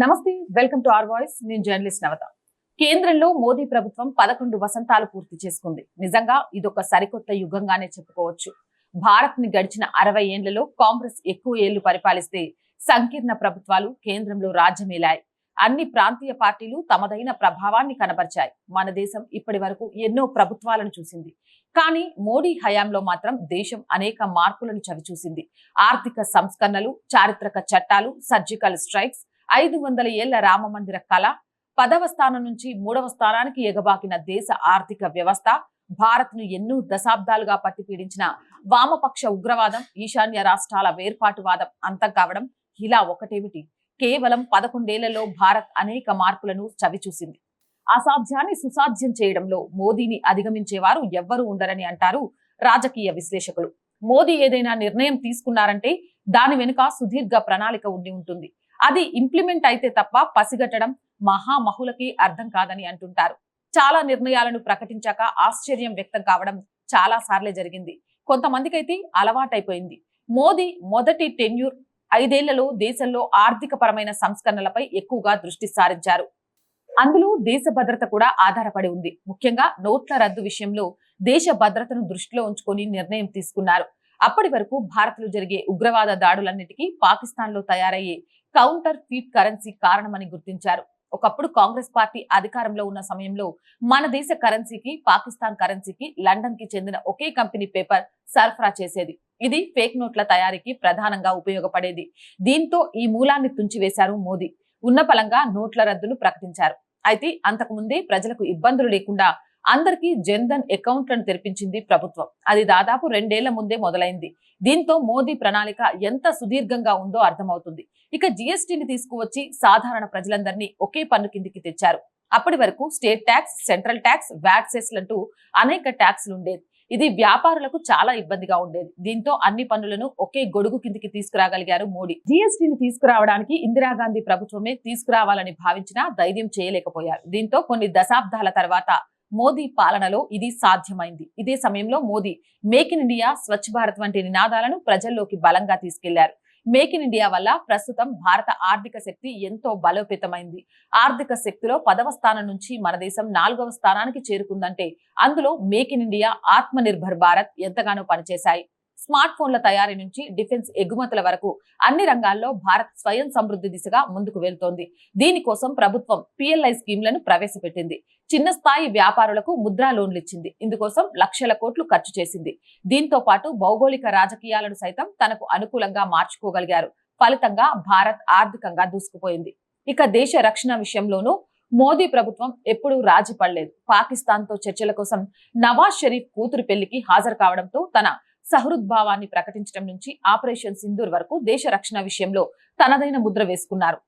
నమస్తే welcome to R voice. నేను journalist Navata. కేంద్రంలో మోదీ ప్రభుత్వం పదకొండు వసంతాలు పూర్తి చేసుకుంది. నిజంగా ఇదొక సరికొత్త యుగంగానే చెప్పుకోవచ్చు. భారత్ని గడిచిన అరవై ఏళ్ళలో కాంగ్రెస్ ఎక్కువ ఏళ్ళు పరిపాలిస్తే సంకీర్ణ ప్రభుత్వాలు కేంద్రంలో రాజ్యమేలాయి. అన్ని ప్రాంతీయ పార్టీలు తమదైన ప్రభావాన్ని కనబరిచాయి. మన దేశం ఇప్పటి వరకు ఎన్నో ప్రభుత్వాలను చూసింది. కానీ మోడీ హయాంలో మాత్రం దేశం అనేక మార్పులను చవిచూసింది. ఆర్థిక సంస్కరణలు చారిత్రక చట్టాలు సర్జికల్ స్ట్రైక్స్ ఐదు వందల ఏళ్ళ రామ మందిర కళ పదవ స్థానం నుంచి మూడవ స్థానానికి ఎగబాకిన దేశ ఆర్థిక వ్యవస్థ భారత్ను ఎన్నో దశాబ్దాలుగా పట్టిపీడించిన వామపక్ష ఉగ్రవాదం ఈశాన్య రాష్ట్రాల వేర్పాటువాదం అంతం కావడం ఇలా ఒకటేమిటి? కేవలం పదకొండేళ్ళలో భారత్ అనేక మార్పులను చవిచూసింది. అసాధ్యాన్ని సుసాధ్యం చేయడంలో మోదీని అధిగమించేవారు ఎవ్వరూ ఉండరని అంటారు రాజకీయ విశ్లేషకులు. మోదీ ఏదైనా నిర్ణయం తీసుకున్నారంటే దాని వెనుక సుదీర్ఘ ప్రణాళిక ఉండి ఉంటుంది. అది ఇంప్లిమెంట్ అయితే తప్ప పసిగట్టడం మహామహులకి అర్థం కాదని అంటుంటారు. చాలా నిర్ణయాలను ప్రకటించాక ఆశ్చర్యం వ్యక్తం కావడం చాలా సార్లే జరిగింది. కొంతమందికైతే అలవాటైపోయింది. మోదీ మొదటి టెన్యూర్ ఐదేళ్ళలో దేశంలో ఆర్థిక పరమైన సంస్కరణలపై ఎక్కువగా దృష్టి సారించారు. అందులో దేశ భద్రత కూడా ఆధారపడి ఉంది. ముఖ్యంగా నోట్ల రద్దు విషయంలో దేశ భద్రతను దృష్టిలో ఉంచుకొని నిర్ణయం తీసుకున్నారు. అప్పటి వరకు భారత్లో జరిగే ఉగ్రవాద దాడులన్నిటికీ పాకిస్తాన్లో తయారయ్యే కౌంటర్ ఫీట్ కరెన్సీ కారణమని గుర్తించారు. ఒకప్పుడు కాంగ్రెస్ పార్టీ అధికారంలో ఉన్న సమయంలో మన దేశ కరెన్సీకి పాకిస్తాన్ కరెన్సీకి లండన్కి చెందిన ఒకే కంపెనీ పేపర్ సరఫరా చేసేది. ఇది ఫేక్ నోట్ల తయారీకి ప్రధానంగా ఉపయోగపడేది. దీంతో ఈ మూలాన్ని తుంచివేశారు మోదీ. ఉన్న పలంగా నోట్ల రద్దును ప్రకటించారు. అయితే అంతకుముందే ప్రజలకు ఇబ్బందులు లేకుండా అందరికీ జన్ధన్ అకౌంట్లను తెరిపించింది ప్రభుత్వం. అది దాదాపు రెండేళ్ళ ముందే మొదలైంది. దీంతో మోదీ ప్రణాళిక ఎంత సుదీర్ఘంగా ఉందో అర్థమవుతుంది. ఇక జిఎస్టీని తీసుకువచ్చి సాధారణ ప్రజలందరినీ ఒకే పన్ను కిందికి తెచ్చారు. అప్పటి వరకు state tax central tax VAT సెస్లంటూ అనేక ట్యాక్స్లు ఉండేది ఇది వ్యాపారులకు చాలా ఇబ్బందిగా ఉండేది. దీంతో అన్ని పన్నులను ఒకే గొడుగు కిందికి తీసుకురాగలిగారు మోడీ. జిఎస్టీని తీసుకురావడానికి ఇందిరాగాంధీ ప్రభుత్వమే తీసుకురావాలని భావించినా ధైర్యం చేయలేకపోయారు. దీంతో కొన్ని దశాబ్దాల తర్వాత మోదీ పాలనలో ఇది సాధ్యమైంది. ఇదే సమయంలో Modi make in India Swachh Bharat వంటి నినాదాలను ప్రజల్లోకి బలంగా తీసుకెళ్ళారు. మేక్ ఇన్ ఇండియా వల్ల ప్రస్తుతం భారత ఆర్థిక శక్తి ఎంతో బలోపేతమైంది. ఆర్థిక శక్తిలో పదవ స్థానం నుంచి మన దేశం నాలుగవ స్థానానికి చేరుకుందంటే అందులో మేక్ ఇన్ ఇండియా ఆత్మ నిర్భర్ భారత్ ఎంతగానో పనిచేశాయి. స్మార్ట్ ఫోన్ల తయారీ నుంచి డిఫెన్స్ ఎగుమతుల వరకు అన్ని రంగాల్లో భారత్ స్వయం సమృద్ధి దిశగా ముందుకు వెళ్తోంది. దీనికోసం ప్రభుత్వం పిఎల్ఐ స్కీమ్లను ప్రవేశపెట్టింది. చిన్న స్థాయి వ్యాపారులకు ముద్రా లోన్లు ఇచ్చింది. ఇందుకోసం లక్షల కోట్లు ఖర్చు చేసింది. దీంతో పాటు భౌగోళిక రాజకీయాలను సైతం తనకు అనుకూలంగా మార్చుకోగలిగారు. ఫలితంగా భారత్ ఆర్థికంగా దూసుకుపోయింది. ఇక దేశ రక్షణ విషయంలోనూ మోదీ ప్రభుత్వం ఎప్పుడూ రాజీ పడలేదు. పాకిస్తాన్తో చర్చల కోసం నవాజ్ షరీఫ్ కూతురు పెళ్ళికి హాజరు కావడంతో తన సహృద్భావాన్ని ప్రకటించడం నుంచి ఆపరేషన్ సింధూర్ వరకు దేశ రక్షణ విషయంలో తనదైన ముద్ర వేసుకున్నారు.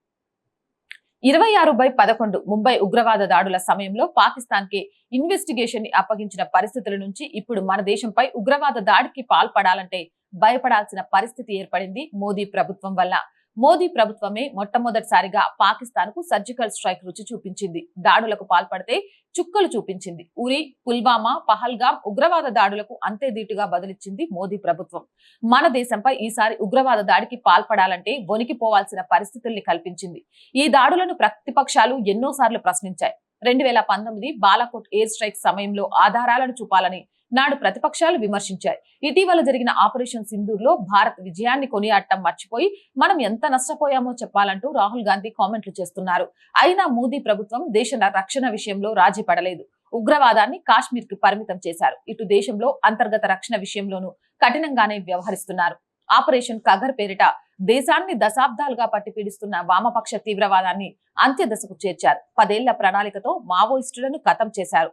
ఇరవై ఆరు బై పదకొండు ముంబై ఉగ్రవాద దాడుల సమయంలో పాకిస్తాన్కి ఇన్వెస్టిగేషన్ని అప్పగించిన పరిస్థితుల నుంచి ఇప్పుడు మన దేశంపై ఉగ్రవాద దాడికి పాల్పడాలంటే భయపడాల్సిన పరిస్థితి ఏర్పడింది మోదీ ప్రభుత్వం వల్ల. మోదీ ప్రభుత్వమే మొట్టమొదటిసారిగా పాకిస్తాన్కు సర్జికల్ స్ట్రైక్ రుచి చూపించింది. దాడులకు పాల్పడితే చుక్కలు చూపించింది. ఉరి పుల్వామా పహల్గామ్ ఉగ్రవాద దాడులకు అంతే ధీటుగా బదిలిచ్చింది మోదీ ప్రభుత్వం. మన దేశంపై ఈసారి ఉగ్రవాద దాడికి పాల్పడాలంటే వణికిపోవాల్సిన పరిస్థితుల్ని కల్పించింది. ఈ దాడులను ప్రతిపక్షాలు ఎన్నోసార్లు ప్రశ్నించాయి. రెండు వేల పంతొమ్మిది బాలాకోట్ ఎయిర్ స్ట్రైక్ సమయంలో ఆధారాలను చూపాలని నాడు ప్రతిపక్షాలు విమర్శించాయి. ఇటీవల జరిగిన ఆపరేషన్ సింధూర్లో భారత్ విజయాన్ని కొనియాడటం మర్చిపోయి మనం ఎంత నష్టపోయామో చెప్పాలంటూ రాహుల్ గాంధీ కామెంట్లు చేస్తున్నారు. అయినా మోదీ ప్రభుత్వం దేశ రక్షణ విషయంలో రాజీ పడలేదు. ఉగ్రవాదాన్ని కాశ్మీర్కి పరిమితం చేశారు. ఇటు దేశంలో అంతర్గత రక్షణ విషయంలోనూ కఠినంగానే వ్యవహరిస్తున్నారు. ఆపరేషన్ కగర్ పేరిట దేశాన్ని దశాబ్దాలుగా పట్టి పీడిస్తున్న వామపక్ష తీవ్రవాదాన్ని అంత్యదశకు చేర్చారు. పదేళ్ళ ప్రణాళికతో మావోయిస్టులను కతం చేశారు.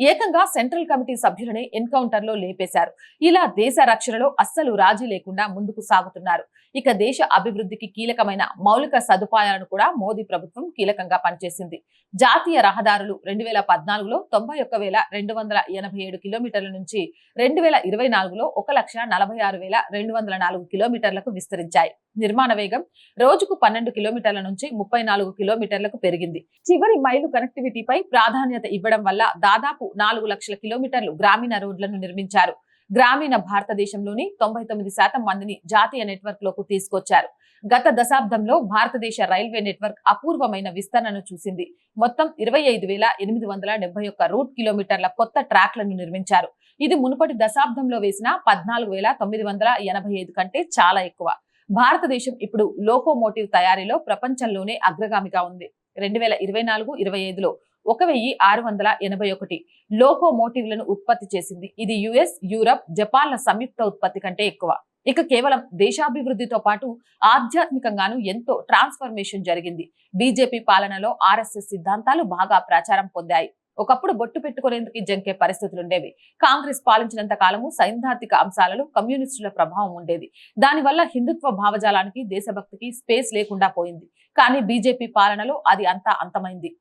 ఏకంగా సెంట్రల్ కమిటీ సభ్యులని ఎన్కౌంటర్లో లేపేశారు. ఇలా దేశ రక్షణలో అస్సలు రాజీ లేకుండా ముందుకు సాగుతున్నారు. ఇక దేశ అభివృద్ధికి కీలకమైన మౌలిక సదుపాయాలను కూడా మోదీ ప్రభుత్వం కీలకంగా పనిచేసింది. జాతీయ రహదారులు రెండు వేల పద్నాలుగులో తొంభై ఒక్క వేల రెండు వందల ఎనభై ఏడు కిలోమీటర్ల నుంచి రెండు వేల ఇరవై నాలుగులో ఒక లక్ష నలభై ఆరు వేల రెండు వందల నాలుగు కిలోమీటర్లకు విస్తరించాయి. నిర్మాణ వేగం రోజుకు పన్నెండు కిలోమీటర్ల నుంచి ముప్పై నాలుగు కిలోమీటర్లకు పెరిగింది. చివరి మైలు కనెక్టివిటీపై ప్రాధాన్యత ఇవ్వడం వల్ల దాదాపు నాలుగు లక్షల కిలోమీటర్లు గ్రామీణ రోడ్లను నిర్మించారు. గ్రామీణ భారతదేశంలోని తొంభై తొమ్మిది శాతం మందిని జాతీయ నెట్వర్క్లోకి తీసుకొచ్చారు. గత దశాబ్దంలో భారతదేశ రైల్వే నెట్వర్క్ అపూర్వమైన విస్తరణను చూసింది. మొత్తం ఇరవై ఐదు వేల ఎనిమిది వందల డెబ్బై ఒక్క రూట్ కిలోమీటర్ల కొత్త ట్రాక్లను నిర్మించారు. ఇది మునుపటి దశాబ్దంలో వేసిన పద్నాలుగు వేల తొమ్మిది వందల ఎనభై ఐదు కంటే చాలా ఎక్కువ. భారతదేశం ఇప్పుడు లోకోమోటివ్ తయారీలో ప్రపంచంలోనే అగ్రగామిగా ఉంది. రెండు వేల ఇరవై నాలుగు ఇరవై ఐదులో ఒక వెయ్యి ఆరు వందల ఎనభై ఒకటి లోకోమోటివ్లను ఉత్పత్తి చేసింది. ఇది యుఎస్ యూరప్ జపాన్ల సంయుక్త ఉత్పత్తి కంటే ఎక్కువ. ఇక కేవలం దేశాభివృద్ధితో పాటు ఆధ్యాత్మికంగాను ఎంతో ట్రాన్స్ఫర్మేషన్ జరిగింది. బీజేపీ పాలనలో ఆర్ఎస్ఎస్ సిద్ధాంతాలు బాగా ప్రచారం పొందాయి. ఒకప్పుడు బొట్టు పెట్టుకునేందుకు జంకే పరిస్థితులుండేవి కాంగ్రెస్ పాలించినంత కాలము సైద్ధాంతిక అంశాలలో కమ్యూనిస్టుల ప్రభావం ఉండేది. దానివల్ల హిందుత్వ భావజాలానికి దేశభక్తికి స్పేస్ లేకుండా పోయింది. కానీ బీజేపీ పాలనలో అది అంతా అంతమైంది.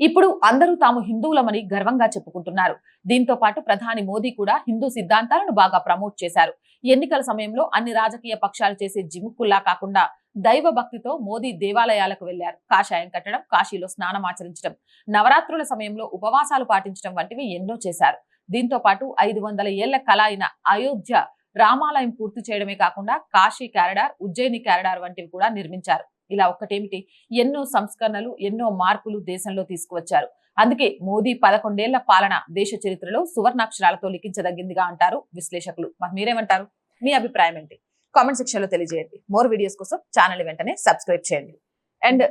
ఇప్పుడు అందరూ తాము హిందువులమని గర్వంగా చెప్పుకుంటున్నారు. దీంతో పాటు ప్రధాని మోదీ కూడా హిందూ సిద్ధాంతాలను బాగా ప్రమోట్ చేశారు. ఎన్నికల సమయంలో అన్ని రాజకీయ పక్షాలు చేసే జిముక్కుల్లా కాకుండా దైవ భక్తితో మోదీ దేవాలయాలకు వెళ్ళారు కాషాయం కట్టడం కాశీలో స్నానం ఆచరించడం నవరాత్రుల సమయంలో ఉపవాసాలు పాటించడం వంటివి ఎన్నో చేశారు. దీంతో పాటు ఐదు వందల ఏళ్ళ కళ అయిన అయోధ్య రామాలయం పూర్తి చేయడమే కాకుండా కాశీ క్యారడార్ ఉజ్జయిని క్యారడార్ వంటివి కూడా నిర్మించారు. ఇలా ఒక్కటేమిటి? ఎన్నో సంస్కరణలు ఎన్నో మార్పులు దేశంలో తీసుకువచ్చారు. అందుకే మోదీ పదకొండేళ్ళ పాలన దేశ చరిత్రలో సువర్ణాక్షరాలతో లిఖించదగిందిగా అంటారు విశ్లేషకులు. మరి మీరేమంటారు? మీ అభిప్రాయం ఏంటి? కామెంట్ సెక్షన్లో తెలియజేయండి. మోర్ వీడియోస్ కోసం ఛానల్ వెంటనే సబ్స్క్రైబ్ చేయండి. అండ్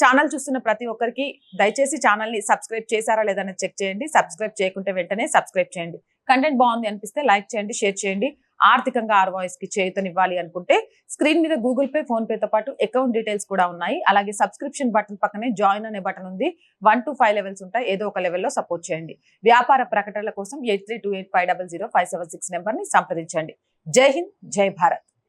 ఛానల్ చూస్తున్న ప్రతి ఒక్కరికి దయచేసి ఛానల్ని సబ్స్క్రైబ్ చేశారా లేదని చెక్ చేయండి. సబ్స్క్రైబ్ చేయకుంటే వెంటనే సబ్స్క్రైబ్ చేయండి. కంటెంట్ బాగుంది అనిపిస్తే లైక్ చేయండి షేర్ చేయండి. ఆర్థికంగా ఆర్కి చేయుతనివ్వాలి అనుకుంటే స్క్రీన్ మీద గూగుల్ పే ఫోన్ పేతో పాటు అకౌంట్ డీటెయిల్స్ కూడా ఉన్నాయి. అలాగే సబ్స్క్రిప్షన్ బటన్ పక్కనే జాయిన్ అనే బటన్ ఉంది. వన్ టు ఫైవ్ లెవెల్స్ ఉంటాయి. ఏదో ఒక లెవెల్లో సపోర్ట్ చేయండి. వ్యాపార ప్రకటనల కోసం eight three two eight five double zero five seven six నెంబర్ని సంప్రదించండి. జై హింద్ జై భారత్.